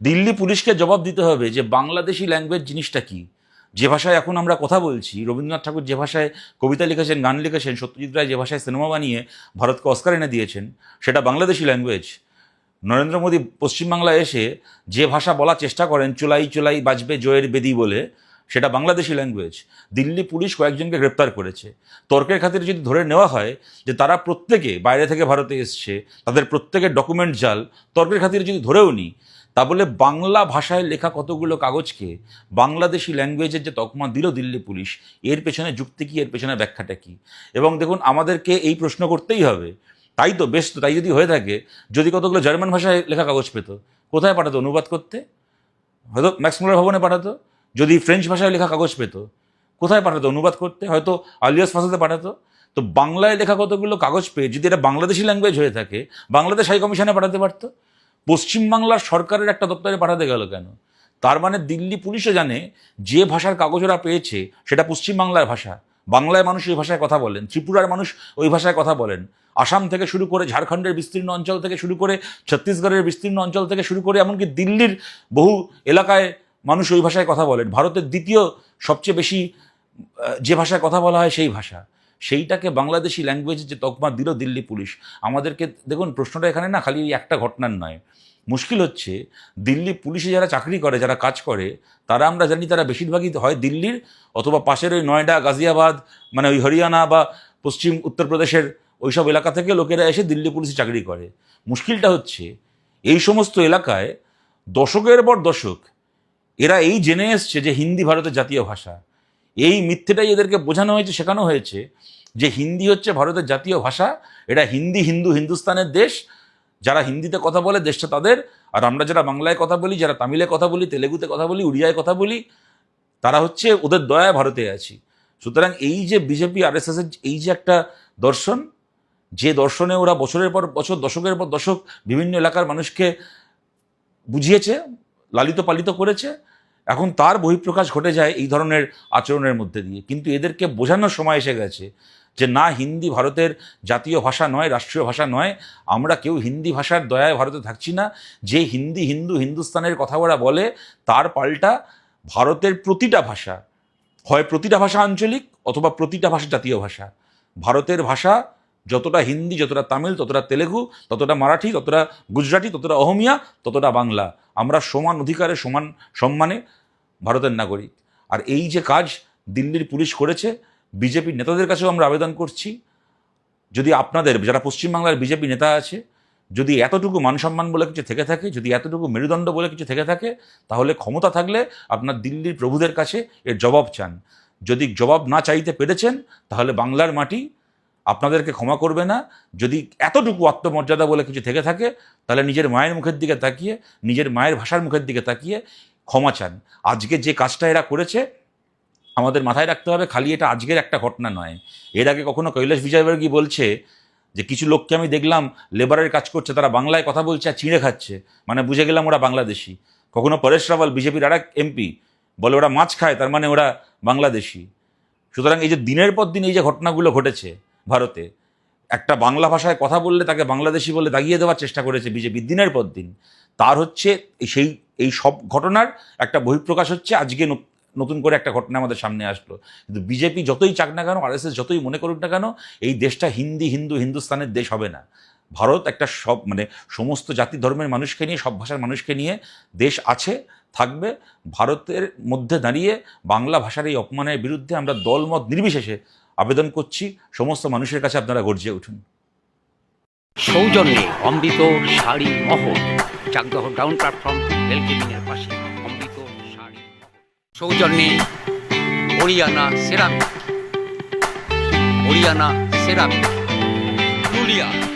দিল্লি পুলিশকে জবাব দিতে হবে যে বাংলাদেশি ল্যাঙ্গুয়েজ জিনিসটা কি? যে ভাষায় এখন আমরা কথা বলছি, রবীন্দ্রনাথ ঠাকুর যে ভাষায় কবিতা লিখেছেন, গান লিখেছেন, সত্যজিৎ রায় যে ভাষায় সিনেমা বানিয়ে ভারতকে অস্কার এনে দিয়েছেন, সেটা বাংলাদেশি ল্যাঙ্গুয়েজ নরেন্দ্র মোদী পশ্চিমবাংলায় এসে যে ভাষা বলার চেষ্টা করেন, চুলাই চুলাই বাজবে জয়ের বেদি বলে, সেটা বাংলাদেশি ল্যাঙ্গুয়েজ দিল্লি পুলিশ কয়েকজনকে গ্রেপ্তার করেছে। তর্কের খাতিরে যদি ধরে নেওয়া হয় যে তারা প্রত্যেকে বাইরে থেকে ভারতে এসছে, তাদের প্রত্যেকের ডকুমেন্ট জাল, তর্কের খাতিরে যদি ধরেও নিই তা বলে বাংলা ভাষায় লেখা কতগুলো কাগজকে বাংলাদেশি ল্যাঙ্গুয়েজের যে তকমা দিল দিল্লি পুলিশ, এর পেছনে যুক্তি কী, এর পেছনে ব্যাখ্যাটা কী? এবং দেখুন, আমাদেরকে এই প্রশ্ন করতেই হবে। তাই তো, বেশ তো, তাই যদি হয়ে থাকে, যদি কতগুলো জার্মান ভাষায় লেখা কাগজ পেত, কোথায় পাঠাতো, অনুবাদ করতে? হয়তো ম্যাক্সমুলার ভবনে পাঠাতো। যদি ফ্রেঞ্চ ভাষায় লেখা কাগজ পেত, কোথায় পাঠাতো, অনুবাদ করতে? হয়তো আলিয়াস ভাষাতে পাঠাতো। তো বাংলায় লেখা কতগুলো কাগজ পেয়ে, যদি এটা বাংলাদেশি ল্যাঙ্গুয়েজ হয়ে থাকে, বাংলাদেশ হাই কমিশনে পাঠাতে পারতো? পশ্চিমবাংলার সরকারের একটা দপ্তরে পাঠাতে গেল কেন? তার মানে দিল্লি পুলিশও জানে যে ভাষার কাগজ ওরা পেয়েছে সেটা পশ্চিমবাংলার ভাষা। বাংলায় মানুষ ওই ভাষায় কথা বলেন, ত্রিপুরার মানুষ ওই ভাষায় কথা বলেন। আসাম থেকে শুরু করে ঝাড়খণ্ডের বিস্তীর্ণ অঞ্চল থেকে শুরু করে ছত্তিশগড়ের বিস্তীর্ণ অঞ্চল থেকে শুরু করে এমনকি দিল্লির বহু এলাকায় মানুষ ওই ভাষায় কথা বলেন। ভারতের দ্বিতীয় সবচেয়ে বেশি যে ভাষায় কথা বলা হয় সেই ভাষা। সেইটাকে বাংলাদেশি ল্যাঙ্গুয়েজে যে তকমা দিল দিল্লি পুলিশ। আমাদেরকে, দেখুন, প্রশ্নটা এখানে না, খালি একটা ঘটনার নয়। মুশকিল হচ্ছে, দিল্লি পুলিশে যারা চাকরি করে, যারা কাজ করে, তারা আমরা জানি তারা বেশিরভাগই হয় দিল্লির অথবা পাশের ওই নয়ডা, গাজিয়াবাদ মানে ওই হরিয়ানা বা পশ্চিম উত্তরপ্রদেশের ওইসব এলাকা থেকে লোকেরা এসে দিল্লি পুলিশে চাকরি করে। মুশকিলটা হচ্ছে, এই সমস্ত এলাকায় দশকের পর দশক, এরা এই জেনে এসছে যে হিন্দি ভারতের জাতীয় ভাষা। এই মিথ্যেটাই এদেরকে বোঝানো হয়েছে, শেখানো হয়েছে যে হিন্দি হচ্ছে ভারতের জাতীয় ভাষা, এটা হিন্দি, হিন্দু, হিন্দুস্তানের দেশ, যারা হিন্দিতে কথা বলে দেশটা তাদের, আর আমরা যারা বাংলায় কথা বলি, যারা তামিলে কথা বলি, তেলেগুতে কথা বলি, উড়িয়ায় কথা বলি, তারা হচ্ছে ওদের দয়ায় ভারতে আছি। সুতরাং এই যে বিজেপি আর এর এই যে একটা দর্শন, যে দর্শনে ওরা বছরের পর বছর, দশকের পর দশক বিভিন্ন এলাকার মানুষকে বুঝিয়েছে, লালিত পালিত করেছে এখন তার বহিঃপ্রকাশ ঘটে যায় এই ধরনের আচরণের মধ্যে দিয়ে। কিন্তু এদেরকে বোঝানোর সময় এসে গেছে যে না, হিন্দি ভারতের জাতীয় ভাষা নয়, রাষ্ট্রীয় ভাষা নয়, আমরা কেউ হিন্দি ভাষার দয়ায় ভারতে থাকছি না। যে হিন্দি হিন্দু হিন্দুস্তানের কথা ওরা বলে, তার পাল্টা ভারতের প্রতিটা ভাষা, হয় প্রতিটা ভাষা আঞ্চলিক অথবা প্রতিটা ভাষা জাতীয় ভাষা। ভারতের ভাষা যতটা হিন্দি, যতটা তামিল, ততটা তেলেগু, ততটা মারাঠি, ততটা গুজরাটি, ততটা অহমিয়া, ততটা বাংলা। আমরা সমান অধিকারে, সমান সম্মানে ভারতের নাগরিক। আর এই যে কাজ দিল্লির পুলিশ করেছে বিজেপি নেতাদের কাছেও আমরা আবেদন করছি। যদি আপনাদের, যারা পশ্চিমবাংলার বিজেপি নেতা আছে, যদি এতটুকু মান সম্মান বলে কিছু থেকে থাকে, যদি এতটুকু মেরুদণ্ড বলে কিছু থেকে থাকে, তাহলে ক্ষমতা থাকলে আপনার দিল্লির প্রভুদের কাছে এর জবাব চান। যদি জবাব না চাইতে পেরেছেন, তাহলে বাংলার মাটি আপনাদেরকে ক্ষমা করবে না। যদি এতটুকু আত্মমর্যাদা বলে কিছু থেকে থাকে, তাহলে নিজের মায়ের মুখের দিকে তাকিয়ে, নিজের মায়ের ভাষার মুখের দিকে তাকিয়ে ক্ষমা চান। আজকে যে কাজটা এরা করেছে, আমাদের মাথায় রাখতে হবে, খালি এটা আজকের একটা ঘটনা নয়। এর আগে কখনো কৈলাস বিজয়বর্গী বলছে যে, কিছু লোককে আমি দেখলাম লেবারের কাজ করছে, তারা বাংলায় কথা বলছে আর চিঁড়ে খাচ্ছে। মানে বুঝে গেলাম ওরা বাংলাদেশি। কখনো পরেশ রাওয়াল, বিজেপির আর এমপি, বলে ওরা মাছ খায়, তার মানে ওরা বাংলাদেশি। সুতরাং এই যে দিনের পর দিন এই যে ঘটনাগুলো ঘটেছে ভারতে, একটা বাংলা ভাষায় কথা বললে তাকে বাংলাদেশি বলে দাগিয়ে দেওয়ার চেষ্টা করেছে বিজেপি দিনের পর দিন। তার হচ্ছে সেই, এই সব ঘটনার একটা বহিঃপ্রকাশ হচ্ছে, আজকে নতুন করে একটা ঘটনা আমাদের সামনে আসলো। কিন্তু বিজেপি যতই চাক না কেন, আরএসএস যতই মনে করুক না কেন, এই দেশটা হিন্দি, হিন্দু, হিন্দুস্তানের দেশ হবে না। ভারত একটা সব মানে সমস্ত জাতি ধর্মের মানুষকে নিয়ে, সব ভাষার মানুষকে নিয়ে দেশ আছে, থাকবে। ভারতের মধ্যে দাঁড়িয়ে বাংলা ভাষার এই অপমানের বিরুদ্ধে আমরা দলমত নির্বিশেষে আবেদন করছি, সমস্ত মানুষের কাছে আপনারা গর্জিয়ে উঠুন। সৌজন্যে অমৃত শাড়ি মহল। চাকদহ ডাউন প্ল্যাটফর্ম রেলকেবিনের পাশে অমৃত শাড়ি সৌজন্যে হরিয়ানা সেরামিক। হরিয়ানা সেরামিক। পুরুলিয়া।